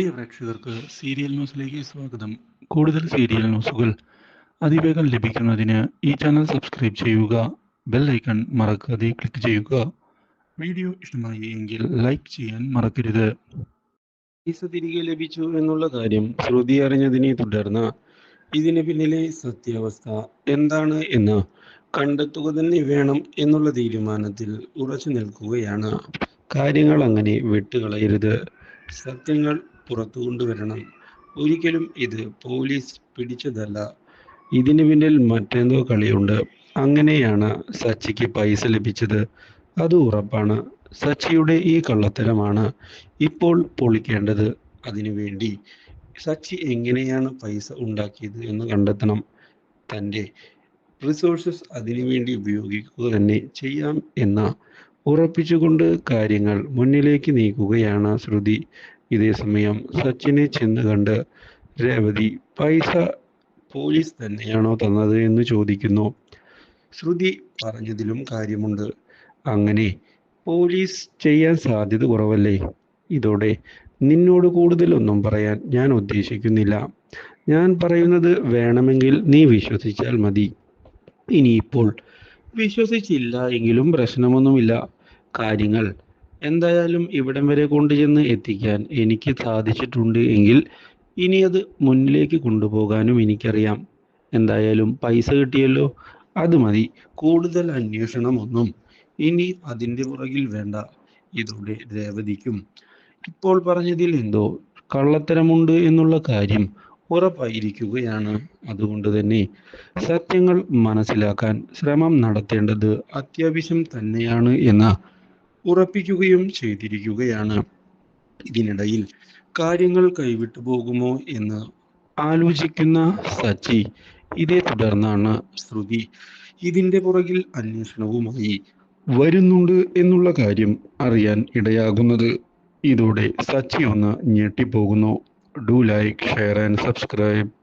പ്രിയ പ്രേക്ഷകർക്ക് സീരിയൽ ന്യൂസിലേക്ക് സ്വാഗതം. കൂടുതൽ സീരിയൽ ന്യൂസുകൾ അതിവേഗം ലഭിക്കുന്നതിന് ഈ ചാനൽ സബ്സ്ക്രൈബ് ചെയ്യുക ബെൽ ഐക്കൺ മറക്കാതെ ക്ലിക്ക് ചെയ്യുക. വീഡിയോ ഇഷ്ടമായി എങ്കിൽ ലൈക്ക് ചെയ്യാൻ മറക്കരുത്. പൈസ തിരികെ ലഭിച്ചു എന്നുള്ള കാര്യം ശ്രുതി അറിഞ്ഞതിനെ തുടർന്ന് ഇതിന് പിന്നിലെ സത്യാവസ്ഥ എന്താണ് എന്ന് കണ്ടെത്തുക തന്നെ വേണം എന്നുള്ള തീരുമാനത്തിൽ ഉറച്ചു നിൽക്കുകയാണ്. കാര്യങ്ങൾ അങ്ങനെ വിട്ടുകളയരുത്. സത്യങ്ങൾ പുറത്തു കൊണ്ടുവരണം. ഒരിക്കലും ഇത് പോലീസ് പിടിച്ചതല്ല. ഇതിന് പിന്നിൽ മറ്റെന്തോ കളിയുണ്ട്. അങ്ങനെയാണ് സച്ചിക്ക് പൈസ ലഭിച്ചത്. അത് ഉറപ്പാണ്. സച്ചിയുടെ ഈ കള്ളത്തരമാണ് ഇപ്പോൾ പൊളിക്കേണ്ടത് അതിനുവേണ്ടി സച്ചി എങ്ങനെയാണ് പൈസ ഉണ്ടാക്കിയത് എന്ന് കണ്ടെത്തണം. തന്റെ റിസോഴ്സസ് അതിനുവേണ്ടി ഉപയോഗിക്കുക തന്നെ ചെയ്യാം എന്ന ഉറപ്പിച്ചുകൊണ്ട് കാര്യങ്ങൾ മുന്നിലേക്ക് നീക്കുകയാണ് ശ്രുതി. ഇതേസമയം സച്ചിനെ ചെന്ന് കണ്ട് രേവതി പൈസ പോലീസ് തന്നെയാണോ തന്നത് എന്ന് ചോദിക്കുന്നു. ശ്രുതി പറഞ്ഞതിലും കാര്യമുണ്ട്. അങ്ങനെ പോലീസ് ചെയ്യാൻ സാധ്യത കുറവല്ലേ? ഇതോടെ നിന്നോട് കൂടുതലൊന്നും പറയാൻ ഞാൻ ഉദ്ദേശിക്കുന്നില്ല. ഞാൻ പറയുന്നത് വേണമെങ്കിൽ നീ വിശ്വസിച്ചാൽ മതി. ഇനിയിപ്പോൾ വിശ്വസിച്ചില്ല എങ്കിലും പ്രശ്നമൊന്നുമില്ല. കാര്യങ്ങൾ എന്തായാലും ഇവിടം വരെ കൊണ്ടുചെന്ന് എത്തിക്കാൻ എനിക്ക് സാധിച്ചിട്ടുണ്ട് എങ്കിൽ ഇനി അത് മുന്നിലേക്ക് കൊണ്ടുപോകാനും എനിക്കറിയാം. എന്തായാലും പൈസ കിട്ടിയല്ലോ അത് മതി. കൂടുതൽ അന്വേഷണമൊന്നും ഇനി അതിന്റെ പുറകിൽ വേണ്ട ഇതോടെ രേവതിക്കും. ഇപ്പോൾ പറഞ്ഞതിൽ എന്തോ കള്ളത്തരമുണ്ട് എന്നുള്ള കാര്യം ഉറപ്പായിരിക്കുകയാണ്. അതുകൊണ്ട് തന്നെ സത്യങ്ങൾ മനസ്സിലാക്കാൻ ശ്രമം നടത്തേണ്ടത് അത്യാവശ്യം തന്നെയാണ് എന്ന് ഉറപ്പിക്കുകയും ചെയ്തിരിക്കുകയാണ്. ഇതിനിടയിൽ കാര്യങ്ങൾ കൈവിട്ടു പോകുമോ എന്ന് ആലോചിക്കുന്ന സച്ചി ഇതേ തുടർന്നാണ് ശ്രുതി ഇതിന്റെ പുറകിൽ അന്വേഷണവുമായി വരുന്നുണ്ട് എന്നുള്ള കാര്യം അറിയാൻ ഇടയാകുന്നത്. ഇതോടെ സച്ചി ഒന്ന് ഞെട്ടിപ്പോകുന്നു. Do like share and subscribe.